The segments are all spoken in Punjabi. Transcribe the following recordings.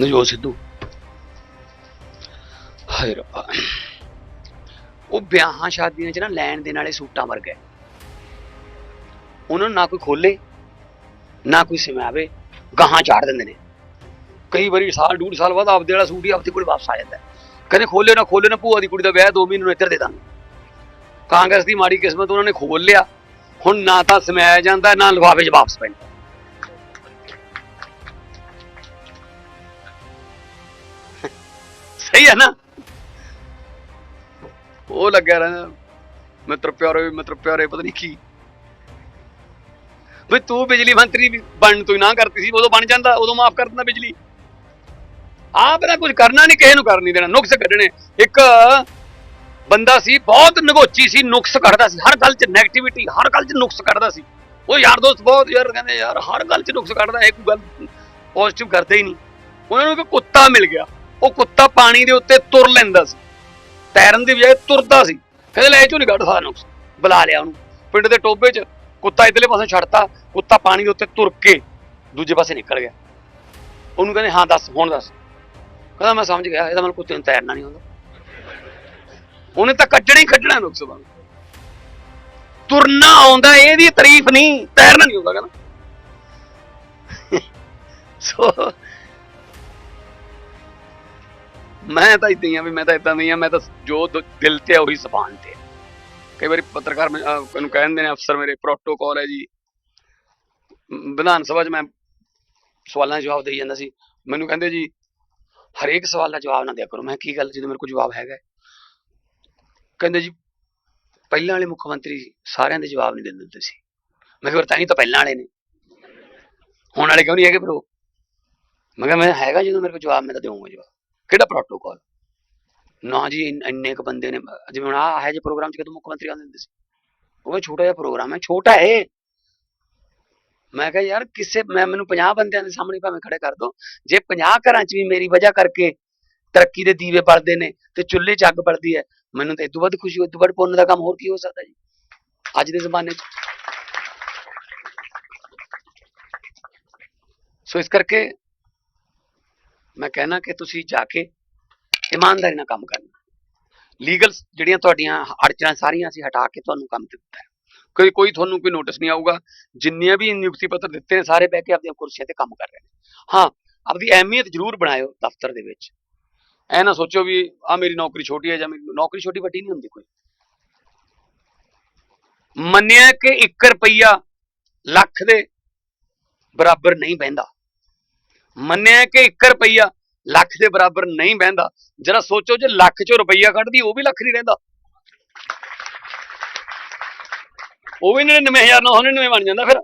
ਨਜੋਤ ਸਿੱਧੂ। ਹਾਏ ਰੱਬਾ। ਉਹ ਵਿਆਹਾਂ ਸ਼ਾਦੀਆਂ 'ਚ ਨਾ ਲੈਣ ਦੇ ਨਾਲੇ ਸੂਟਾਂ ਵਰਗਾ। ਉਹਨਾਂ ਨੂੰ ਨਾ ਕੋਈ ਖੋਲੇ, ਨਾ ਕੋਈ ਸਿਮਾਵੇ, ਗਾਹਾਂ ਚਾੜ ਦਿੰਦੇ ਨੇ। ਕਈ ਵਾਰੀ ਸਾਲ, ਡੂਢ ਸਾਲ ਬਾਅਦ ਆਪਦੇ ਵਾਲਾ ਸੂਟ ਹੀ ਆਪਦੇ ਕੋਲ ਵਾਪਸ ਆ ਜਾਂਦਾ ਹੈ। ਕਹਿੰਦੇ ਖੋਲੇ ਨਾ ਖੋਲੇ ਨਾ, ਭੂਆ ਦੀ ਕੁੜੀ ਦਾ ਵਿਆਹ 2 ਮਹੀਨੇ ਨੂੰ ਇੱਧਰ ਦੇ ਦਾਂਗੇ। ਕਾਂਗਰਸ ਦੀ ਮਾੜੀ ਕਿਸਮਤ ਉਹਨਾਂ ਨੇ ਖੋਲ ਲਿਆ। ਹੁਣ ਨਾ ਤਾਂ ਸਮਾਇਆ ਜਾਂਦਾ, ਨਾ ਲਿਫਾਫੇ 'ਚ ਵਾਪਸ ਪੈਂਦਾ। ਸਹੀ ਹੈ ਨਾ? ਉਹ ਲੱਗਿਆ ਰਹਿੰਦਾ। ਮਿੱਤਰ ਪਿਆਰੇ ਮਿੱਤਰ ਪਿਆਰੇ, ਪਤਾ ਨਹੀਂ ਕੀ। ਵੀ ਤੂੰ ਬਿਜਲੀ ਮੰਤਰੀ ਬਣਨ ਤੋਂ ਹੀ ਨਾ ਕਰਤੀ ਸੀ, ਉਦੋਂ ਬਣ ਜਾਂਦਾ, ਉਦੋਂ ਮਾਫ ਕਰ ਦਿੰਦਾ ਬਿਜਲੀ। ਆਪ ਨਾ ਕੁਝ ਕਰਨਾ ਨਹੀਂ, ਕਿਸੇ ਨੂੰ ਕਰ ਨਹੀਂ ਦੇਣਾ, ਨੁਕਸ ਕੱਢਣੇ। ਇੱਕ ਬੰਦਾ ਸੀ, ਬਹੁਤ ਨਗੋਚੀ ਸੀ, ਨੁਕਸ ਕੱਢਦਾ ਸੀ। ਹਰ ਗੱਲ 'ਚ ਨੈਗੇਟਿਵਿਟੀ ਹਰ ਗੱਲ 'ਚ ਨੁਕਸ ਕੱਢਦਾ ਸੀ। ਉਹ ਯਾਰ ਦੋਸਤ ਬਹੁਤ ਯਾਰ, ਕਹਿੰਦੇ ਯਾਰ, ਹਰ ਗੱਲ 'ਚ ਨੁਕਸ ਕੱਢਦਾ, ਇਹ ਕੋਈ ਗੱਲ ਪੋਜ਼ਿਟਿਵ ਕਰਦੇ ਹੀ ਨਹੀਂ। ਉਹਨਾਂ ਨੂੰ ਇੱਕ ਕੁੱਤਾ ਮਿਲ ਗਿਆ। ਉਹ ਕੁੱਤਾ ਪਾਣੀ ਦੇ ਉੱਤੇ ਤੁਰ ਲੈਂਦਾ ਸੀ। ਤੈਰਨ ਦੀ ਬਜਾਏ ਤੁਰਦਾ ਸੀ। ਕਹਿੰਦੇ, ਲੈ ਚੋਂ ਨਹੀਂ ਕੱਢ ਸਕਦਾ ਨੁਕਸ ਬੁਲਾ ਲਿਆ ਉਹਨੂੰ। ਪਿੰਡ ਦੇ ਟੋਬੇ 'ਚ ਕੁੱਤਾ ਇਧਰਲੇ ਪਾਸੇ ਛੱਡਤਾ। ਕੁੱਤਾ ਪਾਣੀ ਦੇ ਉੱਤੇ ਤੁਰ ਕੇ ਦੂਜੇ ਪਾਸੇ ਨਿਕਲ ਗਿਆ। ਉਹਨੂੰ ਕਹਿੰਦੇ, ਹਾਂ, ਦੱਸ, ਹੁਣ ਦੱਸ। ਕਹਿੰਦਾ, ਮੈਂ ਸਮਝ ਗਿਆ, ਇਹਦਾ ਮਤਲਬ ਕੁੱਤੇ ਨੂੰ ਤੈਰਨਾ ਨਹੀਂ ਆਉਂਦਾ। ਉਹਨੇ ਤਾਂ ਕੱਢਣਾ ਹੀ ਕੱਢਣਾ ਨੁਕਸ ਵਾਂਗ ਤੁਰਨਾ ਆਉਂਦਾ ਇਹਦੀ ਤਾਰੀਫ ਨਹੀਂ, ਤੈਰਨਾ ਨਹੀਂ ਆਉਂਦਾ, ਕਹਿੰਦਾ। ਸੋ ਮੈਂ ਤਾਂ ਇਦਾਂ ਹੀ ਆ ਵੀ ਮੈਂ ਤਾਂ ਇਦਾਂ ਨਹੀਂ ਆ ਮੈਂ ਤਾਂ ਜੋ ਦਿਲ ਤੇ ਆ ਉਹੀ ਜ਼ਬਾਨ ਤੇ ਕਈ ਵਾਰੀ ਪੱਤਰਕਾਰ ਮੈਂ- ਮੈਨੂੰ ਕਹਿੰਦੇ ਨੇ ਅਫਸਰ ਮੇਰੇ ਪ੍ਰੋਟੋਕਾਲ ਹੈ ਜੀ। ਵਿਧਾਨ ਸਭਾ 'ਚ ਮੈਂ ਸਵਾਲਾਂ ਦੇ ਜਵਾਬ ਦੇਈ ਜਾਂਦਾ ਸੀ। ਮੈਨੂੰ ਕਹਿੰਦੇ ਜੀ ਹਰੇਕ ਸਵਾਲ ਦਾ ਜਵਾਬ ਨਾ ਦਿਆ ਕਰੋ। ਮੈਂ ਕਿਹਾ, ਕੀ ਗੱਲ ਜਦੋਂ ਮੇਰੇ ਕੋਲ ਜਵਾਬ ਹੈਗਾ ਕਹਿੰਦੇ ਜੀ ਪਹਿਲਾਂ ਵਾਲੇ ਮੁੱਖ ਮੰਤਰੀ ਸਾਰਿਆਂ ਦੇ ਜਵਾਬ ਨਹੀਂ ਦਿੰਦੇ ਹੁੰਦੇ ਸੀ। ਮੈਂ ਕਿਹਾ ਤਾਂ ਹੀ ਤਾਂ ਪਹਿਲਾਂ ਵਾਲੇ ਨੇ। ਹੁਣ ਵਾਲੇ ਕਿਉਂ ਨਹੀਂ ਹੈਗੇ ਬਰੋ ਮੈਂ ਕਿਹਾ ਮੈਂ ਹੈਗਾ ਜਦੋਂ ਮੇਰੇ ਕੋਲ ਜਵਾਬ ਮੈਂ ਤਾਂ ਦੇਵਾਂਗਾ ਜਵਾਬ। ਕਿਹੜਾ ਪ੍ਰੋਟੋਕਾਲ ਨਾ ਜੀ, ਇੰਨੇ ਕ ਬੰਦੇ ਨੇ, ਜਿਵੇਂ ਹੁਣ ਆਹ ਹੈ ਜੇ ਪ੍ਰੋਗਰਾਮ ਚ ਕਦੋਂ ਮੁੱਖ ਮੰਤਰੀ ਆਉਂਦੇ ਹੁੰਦੇ ਸੀ। ਉਹ ਛੋਟਾ ਜਿਹਾ ਪ੍ਰੋਗਰਾਮ ਹੈ, ਛੋਟਾ ਹੈ। ਮੈਂ ਕਿਹਾ, ਯਾਰ, ਕਿਸੇ, ਮੈਂ, ਮੈਨੂੰ 50 ਬੰਦਿਆਂ ਦੇ ਸਾਹਮਣੇ ਭਾਵੇਂ ਖੜੇ ਕਰ ਦੋ। ਜੇ 50 ਘਰਾਂ ਚ ਵੀ ਮੇਰੀ ਵਜ੍ਹਾ ਕਰਕੇ ਤਰੱਕੀ ਦੇ ਦੀਵੇ ਬਲਦੇ ਨੇ ਤੇ ਚੁੱਲ੍ਹੇ 'ਚ ਅੱਗ ਬਲਦੀ ਹੈ, ਮੈਨੂੰ ਤਾਂ ਇਦੋਂ ਵੱਧ ਖੁਸ਼ੀ ਇਦੋਂ ਵੱਧ ਪੁੰਨ ਦਾ ਕੰਮ ਹੋਰ ਕੀ ਹੋ ਸਕਦਾ ਜੀ? ਅੱਜ ਦੇ ਜ਼ਮਾਨੇ 'ਚ। ਸੋ ਇਸ ਕਰਕੇ ਮੈਂ ਕਹਿਣਾ ਕਿ ਤੁਸੀਂ ਜਾ ਕੇ ਇਮਾਨਦਾਰੀ ਨਾਲ ਕੰਮ ਕਰਨਾ। ਲੀਗਲ ਜਿਹੜੀਆਂ ਤੁਹਾਡੀਆਂ ਅੜਚਣਾਂ ਸਾਰੀਆਂ ਅਸੀਂ ਹਟਾ ਕੇ ਤੁਹਾਨੂੰ ਕੰਮ ਦਿੱਤਾ। ਹੈ ਕੋਈ ਕੋਈ ਤੁਹਾਨੂੰ ਕੋਈ ਨੋਟਿਸ ਨਹੀਂ ਆਊਗਾ। ਜਿੰਨੇ ਵੀ ਨਿਯੁਕਤੀ ਪੱਤਰ ਦਿੱਤੇ ਨੇ, ਸਾਰੇ ਬਹਿ ਕੇ ਆਪਣੀਆਂ ਕੁਰਸੀਆਂ ਤੇ ਕੰਮ ਕਰ ਰਹੇ ਨੇ। ਹਾਂ, ਆਪਦੀ ਅਹਿਮੀਅਤ ਜ਼ਰੂਰ ਬਣਾਇਓ ਦਫ਼ਤਰ ਦੇ ਵਿੱਚ। ਐ ਨਾ ਸੋਚੋ ਵੀ ਆ ਮੇਰੀ ਨੌਕਰੀ ਛੋਟੀ ਹੈ ਜਾਂ ਮੇਰੀ ਨੌਕਰੀ ਛੋਟੀ ਵੱਡੀ ਨਹੀਂ ਹੁੰਦੀ ਕੋਈ। ਮੰਨਿਆ ਕਿ 1 ਰੁਪਈਆ ਲੱਖ ਦੇ ਬਰਾਬਰ ਨਹੀਂ ਬਹਿੰਦਾ। ਮੰਨਿਆ ਕਿ 1 ਰੁਪਈਆ ਲੱਖ ਦੇ ਬਰਾਬਰ ਨਹੀਂ ਬਹਿੰਦਾ। ਜਰਾ ਸੋਚੋ ਜੇ ਲੱਖ ਚੋਂ ਰੁਪਈਆ ਕੱਢਦੀ, ਉਹ ਵੀ ਲੱਖ ਨਹੀਂ ਰਹਿੰਦਾ। ਉਹ ਵੀ 99999 ਬਣ ਜਾਂਦਾ ਫਿਰ।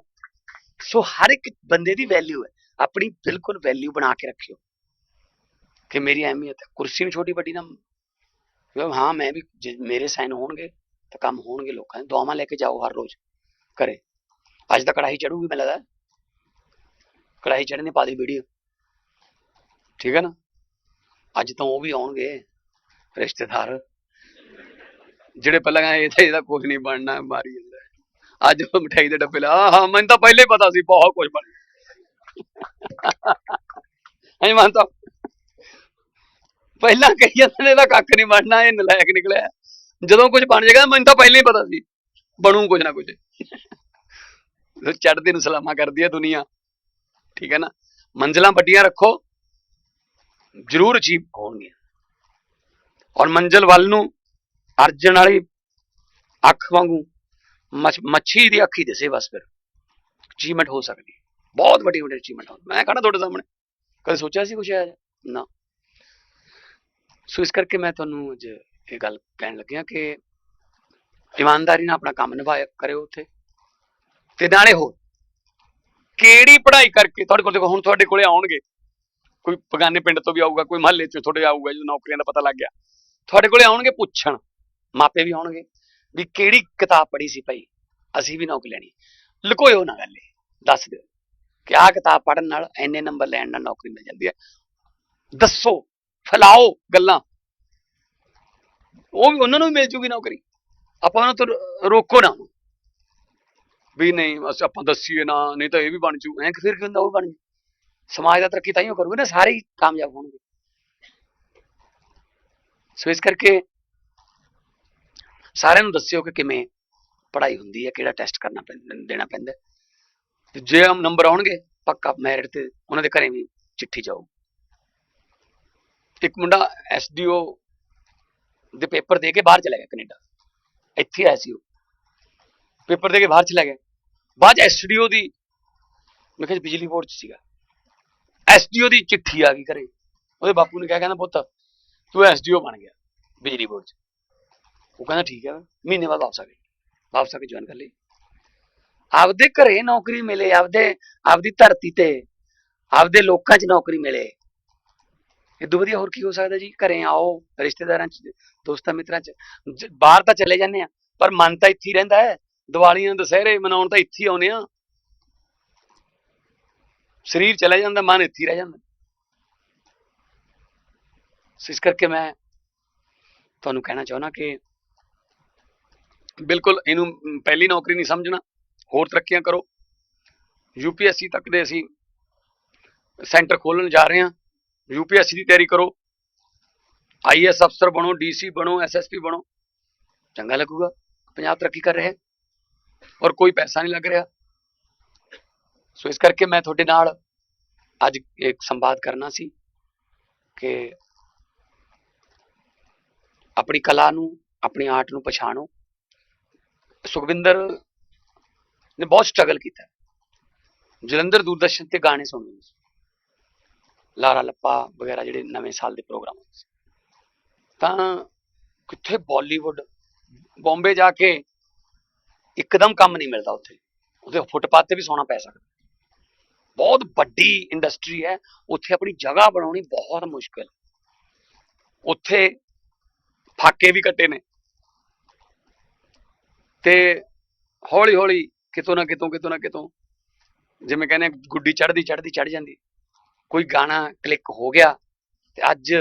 ਸੋ ਹਰ ਇੱਕ ਬੰਦੇ ਦੀ ਵੈਲਿਊ ਹੈ। ਆਪਣੀ ਬਿਲਕੁਲ ਵੈਲਿਊ ਬਣਾ ਕੇ ਰੱਖਿਓ। ਕਿ ਮੇਰੀ ਅਹਿਮੀਅਤ ਹੈ। ਕੁਰਸੀ ਨੂੰ ਛੋਟੀ ਵੱਡੀ ਨਾ ਵੀ ਹਾਂ, ਮੈਂ ਵੀ ਜੇ ਮੇਰੇ ਸਾਈਨ ਹੋਣਗੇ ਤਾਂ ਕੰਮ ਹੋਣਗੇ ਲੋਕਾਂ ਦੇ। ਦੁਆਵਾਂ ਲੈ ਕੇ ਜਾਓ ਹਰ ਰੋਜ਼। ਕਰੇ ਅੱਜ ਤਾਂ ਕੜਾਹੀ ਚੜੂਗੀ ਮੈਨੂੰ ਲੱਗਦਾ। ਕੜਾਹੀ ਚੜ੍ਹਨੇ, ਪਾ ਦੀ ਵੀਡੀਓ। ਠੀਕ ਹੈ ਨਾ? ਅੱਜ ਤਾਂ ਉਹ ਵੀ ਆਉਣਗੇ, ਰਿਸ਼ਤੇਦਾਰ। ਜਿਹੜੇ ਪਹਿਲਾਂ ਇਹ ਤਾਂ ਇਹਦਾ ਕੁਝ ਨਹੀਂ ਬਣਨਾ, ਮਾਰੀ ਜਾਂਦਾ ਅੱਜ ਉਹ ਮਠਾਈ ਦੇ ਡੱਬੇ ਲਾ ਹਾਂ ਮੈਨੂੰ ਤਾਂ ਪਹਿਲੇ ਪਤਾ ਸੀ, ਬਹੁਤ ਕੁਝ ਬਣ ਐ ਮਨ ਤਾਂ ਪਹਿਲਾਂ ਕਹੀ ਜਾਂਦੇ ਨੇ, ਇਹਦਾ ਕੱਖ ਨਹੀਂ ਬਣਨਾ, ਇਹ ਨਲਾਇਕ ਨਿਕਲਿਆ ਜਦੋਂ ਕੁਝ ਬਣ ਜਾਏਗਾ, ਮੈਨੂੰ ਤਾਂ ਪਹਿਲਾਂ ਹੀ ਪਤਾ ਸੀ, ਬਣੂ ਕੁਝ ਨਾ ਕੁਝ ਚੜ੍ਹਦੇ ਨੂੰ ਸਲਾਮਾ ਕਰਦੀ ਹੈ ਦੁਨੀਆ। ਠੀਕ ਹੈ ਨਾ? ਮੰਜ਼ਲਾਂ ਵੱਡੀਆਂ ਰੱਖੋ। ਜ਼ਰੂਰ ਅਚੀਵ ਹੋਣਗੀਆਂ। ਔਰ ਮੰਜ਼ਲ ਵੱਲ ਨੂੰ ਅਰਜਨ ਵਾਲੀ ਅੱਖ ਵਾਂਗੂ ਮੱਛ- ਮੱਛੀ ਦੀ ਅੱਖੀ ਦਿਸੇ ਬਸ ਫਿਰ। ਅਚੀਵਮੈਂਟ ਹੋ ਸਕਦੀ ਬਹੁਤ ਵੱਡੀ ਵੱਡੀ ਅਚੀਵਮੈਂਟ ਹੋ ਮੈਂ ਕਹਣਾ ਤੁਹਾਡੇ ਸਾਹਮਣੇ, ਕਦੇ ਸੋਚਿਆ ਸੀ ਕੁਛ ਹੈ ਨਾ। ਸੋ ਇਸ ਕਰਕੇ ਮੈਂ ਤੁਹਾਨੂੰ ਅੱਜ ਇਹ ਗੱਲ ਕਹਿਣ ਲੱਗਿਆ ਕਿ ਇਮਾਨਦਾਰੀ ਨਾਲ ਆਪਣਾ ਕੰਮ ਨਿਭਾਇਆ ਕਰਿਓ ਉੱਥੇ। ਤੇ ਨਾਲੇ ਹੋਰ, ਕਿਹੜੀ ਪੜ੍ਹਾਈ ਕਰਕੇ ਤੁਹਾਡੇ ਕੋਲ ਦੇਖੋ, ਹੁਣ ਤੁਹਾਡੇ ਕੋਲੇ ਆਉਣਗੇ। ਕੋਈ ਪਗਾਨੇ ਪਿੰਡ ਤੋਂ ਵੀ ਆਊਗਾ, ਕੋਈ ਮਹੱਲੇ ਚੋਂ ਤੁਹਾਡੇ ਆਊਗਾ ਜਦੋਂ ਨੌਕਰੀਆਂ ਦਾ ਪਤਾ ਲੱਗ ਗਿਆ। ਤੁਹਾਡੇ ਕੋਲੇ ਆਉਣਗੇ ਪੁੱਛਣ, ਮਾਪੇ ਵੀ ਆਉਣਗੇ ਵੀ ਕਿਹੜੀ ਕਿਤਾਬ ਪੜ੍ਹੀ ਸੀ ਭਾਈ? ਅਸੀਂ ਵੀ ਨੌਕਰੀ ਲੈਣੀ। ਲੁਕੋਇਓ ਨਾ ਗੱਲ ਇਹ, ਦੱਸ ਦਿਓ ਕਿ ਆਹ ਕਿਤਾਬ ਪੜ੍ਹਨ ਨਾਲ ਐਨੇ ਨੰਬਰ ਲੈਣ ਨਾਲ ਨੌਕਰੀ ਮਿਲ ਜਾਂਦੀ ਹੈ। ਦੱਸੋ, ਫੈਲਾਓ ਗੱਲਾਂ। ਉਹ ਵੀ ਉਹਨਾਂ ਨੂੰ ਵੀ ਮਿਲ ਜੂਗੀ ਨੌਕਰੀ। ਆਪਾਂ ਉਹਨਾਂ ਤੋਂ ਰੋਕੋ ਨਾ। ਵੀ ਨਹੀਂ ਬਸ ਆਪਾਂ ਦੱਸੀਏ ਨਾ, ਨਹੀਂ ਤਾਂ ਇਹ ਵੀ ਬਣ ਜੂ। ਐਂ ਫਿਰ ਕੀ ਹੁੰਦਾ ਉਹ ਵੀ ਬਣ ਜੂ? ਸਮਾਜ ਦਾ ਤਰੱਕੀ ਤਾਂ ਹੀ ਕਰੂਗੇ ਨਾ, ਸਾਰੇ ਹੀ ਕਾਮਯਾਬ ਹੋਣਗੇ। ਸੋ ਇਸ ਕਰਕੇ ਸਾਰਿਆਂ ਨੂੰ ਦੱਸਿਓ ਕਿ ਕਿਵੇਂ ਪੜ੍ਹਾਈ ਹੁੰਦੀ ਹੈ, ਕਿਹੜਾ ਟੈਸਟ ਕਰਨਾ ਪੈਂਦਾ ਦੇਣਾ ਪੈਂਦਾ ਤੇ ਜੇ ਹਮ ਨੰਬਰ ਆਉਣਗੇ, ਪੱਕਾ ਮੈਰਿਟ ਤੇ ਉਹਨਾਂ ਦੇ ਘਰੇ ਵੀ ਚਿੱਠੀ ਜਾਊ। ਇੱਕ ਮੁੰਡਾ ਐਸਡੀਓ ਦੇ ਪੇਪਰ ਦੇ ਕੇ ਬਾਹਰ ਚਲਾ ਗਿਆ ਕੈਨੇਡਾ। ਇੱਥੇ ਆਇਆ ਸੀ ਉਹ। ਪੇਪਰ ਦੇ ਕੇ ਬਾਹਰ ਚਲਾ ਗਿਆ। ਬਾਅਦ ਐਸਡੀਓ ਦੀ, ਮੈਂ ਕਿਹਾ ਬਿਜਲੀ ਬੋਰਡ ਚ ਸੀਗਾ। ਐਸਡੀਓ ਦੀ ਚਿੱਠੀ ਆ ਗਈ ਘਰੇ। ਉਹਦੇ ਬਾਪੂ ਨੇ ਕਿਹਾ, ਕਹਿੰਦਾ, ਪੁੱਤ, ਤੂੰ ਐਸਡੀਓ ਬਣ ਗਿਆ ਬਿਜਲੀ ਬੋਰਡ ਚ। ਉਹ ਕਹਿੰਦਾ, ਠੀਕ ਹੈ, ਮਹੀਨੇ ਬਾਅਦ ਵਾਪਸ ਆ ਗਏ। ਵਾਪਸ ਆ ਕੇ ਜੁਆਇਨ ਕਰ ਲਈ। ਆਪਦੇ ਘਰੇ ਨੌਕਰੀ ਮਿਲੇ, ਆਪਦੇ, ਆਪਦੀ ਧਰਤੀ ਤੇ, ਆਪਦੇ ਲੋਕਾਂ 'ਚ ਨੌਕਰੀ ਮਿਲੇ। ਇਦੋਂ ਵਧੀਆ ਹੋਰ ਕੀ ਹੋ ਸਕਦਾ ਜੀ? ਘਰੇ ਆਓ, ਰਿਸ਼ਤੇਦਾਰਾਂ 'ਚ, ਦੋਸਤਾਂ ਮਿੱਤਰਾਂ 'ਚ। ਬਾਹਰ ਤਾਂ ਚਲੇ ਜਾਂਦੇ ਆ, ਪਰ ਮਨ ਤਾਂ ਇੱਥੇ ਹੀ ਰਹਿੰਦਾ ਹੈ। ਦੀਵਾਲੀਆਂ, ਦੁਸਹਿਰੇ ਮਨਾਉਣ ਤਾਂ ਇੱਥੇ ਹੀ ਆਉਨੇ ਆ। ਸਰੀਰ ਚਲਾ ਜਾਂਦਾ, ਮਨ ਇੱਥੇ ਰਹਿ ਜਾਂਦਾ। ਇਸ ਕਰਕੇ ਮੈਂ ਤੁਹਾਨੂੰ ਕਹਿਣਾ ਚਾਹੁੰਦਾ ਕਿ ਬਿਲਕੁਲ ਇਹਨੂੰ ਪਹਿਲੀ ਨੌਕਰੀ ਨਹੀਂ ਸਮਝਣਾ, ਹੋਰ ਤਰੱਕੀਆਂ ਕਰੋ। ਯੂਪੀਐਸਸੀ ਤੱਕ ਦੇ ਅਸੀਂ ਸੈਂਟਰ ਖੋਲਣ ਜਾ ਰਹੇ ਹਾਂ। ਯੂਪੀਐਸਸੀ ਦੀ ਤਿਆਰੀ ਕਰੋ। ਆਈਐਸ ਅਫਸਰ ਬਣੋ ਡੀਸੀ ਬਣੋ ਐਸਐਸਪੀ ਬਣੋ। ਚੰਗਾ ਲੱਗੂਗਾ ਪੰਜਾਬ ਤਰੱਕੀ ਕਰ ਰਿਹਾ ਹੈ। ਔਰ ਕੋਈ ਪੈਸਾ ਨਹੀਂ ਲੱਗ ਰਿਹਾ। ਸੋ ਇਸ ਕਰਕੇ ਮੈਂ ਤੁਹਾਡੇ ਨਾਲ ਅੱਜ ਇੱਕ ਸੰਵਾਦ ਕਰਨਾ ਸੀ ਕਿ ਆਪਣੀ ਕਲਾ ਨੂੰ, ਆਪਣੀ ਆਰਟ ਨੂੰ ਪਛਾਣੋ। ਸੁਖਵਿੰਦਰ ਨੇ ਬਹੁਤ ਸਟਰਗਲ ਕੀਤਾ। ਜਲੰਧਰ ਦੂਰਦਰਸ਼ਨ ਤੇ ਗਾਣੇ ਸੁਣਦੇ ਸੀ। ਲਾਰਾ ਲੱਪਾ ਵਗੈਰਾ ਜਿਹੜੇ ਨਵੇਂ ਸਾਲ ਦੇ ਪ੍ਰੋਗਰਾਮ ਹੁੰਦੇ ਸੀ। ਤਾਂ ਕਿੱਥੇ ਬਾਲੀਵੁੱਡ, ਬੰਬੇ ਜਾ ਕੇ ਇੱਕਦਮ ਕੰਮ ਨਹੀਂ ਮਿਲਦਾ ਉੱਥੇ। ਉਹਦੇ ਫੁੱਟਪਾਥ ਤੇ ਵੀ ਸੌਣਾ ਪੈ ਸਕਦਾ। ਬਹੁਤ ਵੱਡੀ ਇੰਡਸਟਰੀ ਹੈ, ਉੱਥੇ ਆਪਣੀ ਜਗ੍ਹਾ ਬਣਾਉਣੀ ਬਹੁਤ ਮੁਸ਼ਕਲ ਉੱਥੇ ਫਾਕੇ ਵੀ ਕੱਟੇ ਨੇ। ਤੇ ਹੌਲੀ ਹੌਲੀ ਕਿਤੋਂ ਨਾ ਕਿਤੋਂ ਕਿਤੋਂ ਨਾ ਕਿਤੋਂ ਜਿਵੇਂ ਕਹਿੰਦੇ ਗੁੱਡੀ ਚੜਦੀ ਚੜਦੀ ਚੜ ਜਾਂਦੀ। ਕੋਈ ਗਾਣਾ ਕਲਿੱਕ ਹੋ ਗਿਆ ਤੇ ਅੱਜ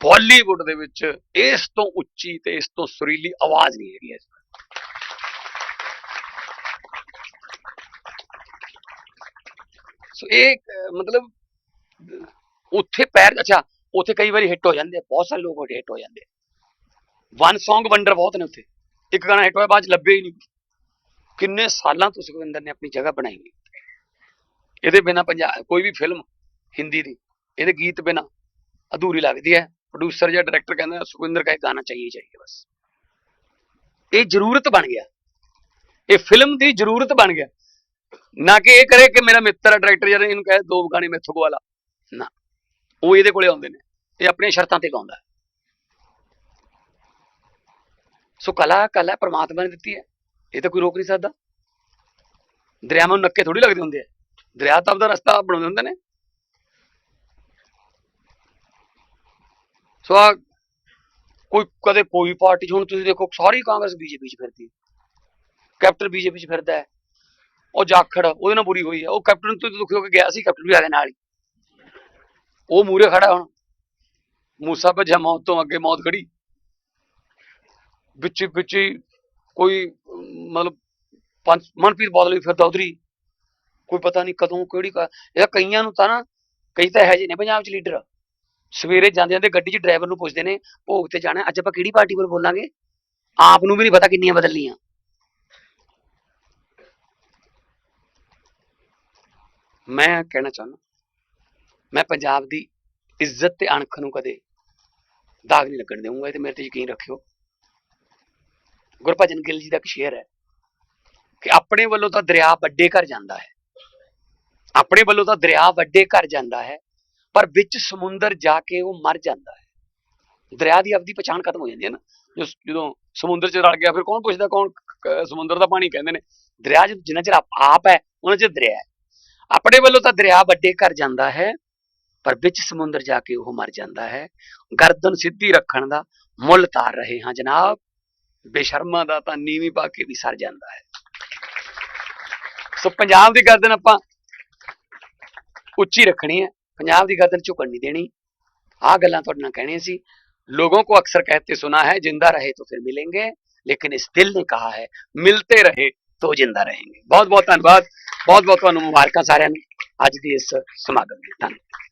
ਬਾਲੀਵੁੱਡ ਦੇ ਵਿੱਚ ਇਸ ਤੋਂ ਉੱਚੀ ਤੇ ਇਸ ਤੋਂ ਸੁਰੀਲੀ ਆਵਾਜ਼ ਨਹੀਂ ਹੈਗੀ ਇਸ ਸੋ ਇਹ ਮਤਲਬ, ਉੱਥੇ ਪੈਰ, ਅੱਛਾ, ਉੱਥੇ ਕਈ ਵਾਰੀ ਹਿੱਟ ਹੋ ਜਾਂਦੇ ਆ, ਬਹੁਤ ਸਾਰੇ ਲੋਕ ਹਿੱਟ ਹੋ ਜਾਂਦੇ ਆ। ਵਨ Song ਵੰਡਰ ਬਹੁਤ ਨੇ ਉੱਥੇ। ਇੱਕ ਗਾਣਾ ਹਿੱਟ ਹੋਇਆ, ਬਾਅਦ ਚ ਲੱਭੇ ਹੀ ਨਹੀਂ। ਕਿੰਨੇ ਸਾਲਾਂ ਤੋਂ ਸੁਖਵਿੰਦਰ ਨੇ ਆਪਣੀ ਜਗ੍ਹਾ ਬਣਾਈ ਹੋਈ ਇਹਦੇ ਬਿਨਾ ਪੰਜਾਬ ਕੋਈ ਵੀ ਫਿਲਮ ਹਿੰਦੀ ਦੀ, ਇਹਦੇ ਗੀਤ ਬਿਨਾ ਅਧੂਰੀ ਲੱਗਦੀ ਹੈ। ਪ੍ਰੋਡਿਊਸਰ ਜਾਂ ਡਾਇਰੈਕਟਰ ਕਹਿੰਦਾ ਸੁਖਵਿੰਦਰ ਦਾ ਗਾਣਾ ਚਾਹੀਏ ਹੀ ਚਾਹੀਏ, ਬਸ। ਇਹ ਜ਼ਰੂਰਤ ਬਣ ਗਿਆ। ਇਹ ਫਿਲਮ ਦੀ ਜ਼ਰੂਰਤ ਬਣ ਗਿਆ। ਨਾ ਕਿ ਇਹ ਕਰੇ ਕਿ ਮੇਰਾ ਮਿੱਤਰ ਹੈ ਡਾਇਰੈਕਟਰ ਯਾਰ, ਇਹਨੂੰ ਕਹੇ ਦੋ ਗਾਣੇ ਮੈਥੋਂ ਗਵਾ ਲਾ ਨਾ। ਉਹ ਇਹਦੇ ਕੋਲੇ ਆਉਂਦੇ ਨੇ, ਇਹ ਆਪਣੀਆਂ ਸ਼ਰਤਾਂ ਤੇ ਗਾਉਂਦਾ। ਸੋ ਕਲਾ ਕਲਾ ਪ੍ਰਮਾਤਮਾ ਨੇ ਦਿੱਤੀ ਹੈ। ਇਹ ਤਾਂ ਕੋਈ ਰੋਕ ਨਹੀਂ ਸਕਦਾ। ਦਰਿਆਵਾਂ ਨੂੰ ਨੱਕੇ ਥੋੜੀ ਲੱਗਦੇ ਹੁੰਦੇ ਆ। ਦਰਿਆ ਤਾਂ ਆਪਦਾ ਰਸਤਾ ਬਣਾਉਂਦੇ ਹੁੰਦੇ ਨੇ। ਸੋ ਆ ਕੋਈ, ਕਦੇ ਕੋਈ ਪਾਰਟੀ 'ਚ ਹੁਣ ਤੁਸੀਂ ਦੇਖੋ, ਸਾਰੀ ਕਾਂਗਰਸ ਬੀਜੇਪੀ 'ਚ ਫਿਰਦੀ ਹੈ। ਕੈਪਟਨ ਬੀਜੇਪੀ 'ਚ ਫਿਰਦਾ ਹੈ। ਉਹ ਜਾਖੜ, ਉਹਦੇ ਨਾਲ ਬੁਰੀ ਹੋਈ ਹੈ ਉਹ ਕੈਪਟਨ ਤੋਂ ਦੁਖੀ ਹੋ ਕੇ ਗਿਆ ਸੀ, ਕੈਪਟਨ ਵੀ ਆ ਨਾਲ ਹੀ। ਉਹ ਮੂਰੇ ਖੜਾ ਹੁਣ। ਮੂਸਾ ਭੱਜਿਆ, ਮੌਤ ਤੋਂ ਅੱਗੇ ਮੌਤ ਖੜੀ। ਵਿੱਚ ਵਿੱਚ ਕੋਈ, ਮਤਲਬ ਪੰਜ, ਮਨਪ੍ਰੀਤ ਬਾਦਲ ਵੀ ਫਿਰਦਾ ਉਧਰੀ ਕੋਈ ਪਤਾ ਨਹੀਂ ਕਦੋਂ, ਕਿਹੜੀ ਇਹ ਕਈਆਂ ਨੂੰ ਤਾਂ ਨਾ, ਕਈ ਤਾਂ ਇਹੋ ਜਿਹੇ ਨੇ ਪੰਜਾਬ 'ਚ ਲੀਡਰ। ਸਵੇਰੇ ਜਾਂਦੇ ਜਾਂਦੇ ਗੱਡੀ 'ਚ ਡਰਾਈਵਰ ਨੂੰ ਪੁੱਛਦੇ ਨੇ, ਭੋਗ ਤੇ ਜਾਣਾ, ਅੱਜ ਆਪਾਂ ਕਿਹੜੀ ਪਾਰਟੀ ਵੱਲ ਬੋਲਾਂਗੇ? ਆਪ ਨੂੰ ਵੀ ਨਹੀਂ ਪਤਾ ਕਿੰਨੀਆਂ ਬਦਲਣੀਆਂ। ਮੈਂ ਕਹਿਣਾ ਚਾਹੁੰਦਾ, ਮੈਂ ਪੰਜਾਬ ਦੀ ਇੱਜ਼ਤ ਤੇ ਅਣਖ ਨੂੰ ਕਦੇ ਦਾਗ ਨਹੀਂ ਲੱਗਣ ਦੇਵਾਂਗਾ ਇਹ ਤੇ ਮੇਰੇ ਤੇ ਯਕੀਨ ਰੱਖਿਓ। ਗੁਰਭਜਨ ਗਿੱਲ ਜੀ ਦਾ ਇੱਕ ਸ਼ੇਰ ਹੈ ਕਿ ਆਪਣੇ ਵੱਲੋਂ ਤਾਂ ਦਰਿਆ ਵੱਡੇ ਘਰ ਜਾਂਦਾ ਹੈ। ਆਪਣੇ ਵੱਲੋਂ ਤਾਂ ਦਰਿਆ ਵੱਡੇ ਘਰ ਜਾਂਦਾ ਹੈ, ਪਰ ਵਿੱਚ ਸਮੁੰਦਰ ਜਾ ਕੇ ਉਹ ਮਰ ਜਾਂਦਾ ਹੈ। ਦਰਿਆ ਦੀ ਆਪਦੀ ਪਛਾਣ ਖਤਮ ਹੋ ਜਾਂਦੀ ਹੈ ਨਾ। ਜਦੋਂ ਸਮੁੰਦਰ 'ਚ ਰਲ ਗਿਆ, ਫਿਰ ਕੌਣ ਪੁੱਛਦਾ ਕੌਣ ਸਮੁੰਦਰ ਦਾ ਪਾਣੀ ਕਹਿੰਦੇ ਨੇ। ਦਰਿਆ 'ਚ ਜਿੰਨਾ ਚਿਰ ਆਪ- ਹੈ, ਉਹਨਾਂ ਚ ਦਰਿਆ ਹੈ। ਆਪਣੇ ਵੱਲੋਂ ਤਾਂ ਦਰਿਆ ਵੱਡੇ ਘਰ ਜਾਂਦਾ ਹੈ ਪਰ ਵਿੱਚ ਸਮੁੰਦਰ ਜਾ ਕੇ ਉਹ ਮਰ ਜਾਂਦਾ ਹੈ ਗਰਦਨ ਸਿੱਧੀ ਰੱਖਣ ਦਾ ਮੁੱਲ ਤਾਰ ਰਹੇ ਹਾਂ ਜਨਾਬ ਬੇਸ਼ਰਮਾ ਦਾ ਤਾਂ ਨੀਵੀਂ ਪਾ ਕੇ ਵੀ ਸਰ ਜਾਂਦਾ ਹੈ ਸੋ ਪੰਜਾਬ ਦੀ ਗਰਦਨ ਆਪਾਂ ਉੱਚੀ ਰੱਖਣੀ ਹੈ ਪੰਜਾਬ ਦੀ ਗਰਦਨ ਝੁਕਣ ਨਹੀਂ ਦੇਣੀ ਆ ਗੱਲਾਂ ਤੁਹਾਡੇ ਨਾਲ ਕਹਿਣੀਆਂ ਸੀ लोगों को अक्सर कहते सुना है जिंदा रहे तो फिर मिलेंगे लेकिन इस दिल ने कहा है मिलते रहे तो जिंदा रहेंगे बहुत बहुत धन्यवाद ਬਹੁਤ ਬਹੁਤ ਤੁਹਾਨੂੰ ਮੁਬਾਰਕਾਂ ਸਾਰਿਆਂ ਨੂੰ ਅੱਜ ਦੇ ਇਸ ਸਮਾਗਮ ਦੀ। ਧੰਨਵਾਦ।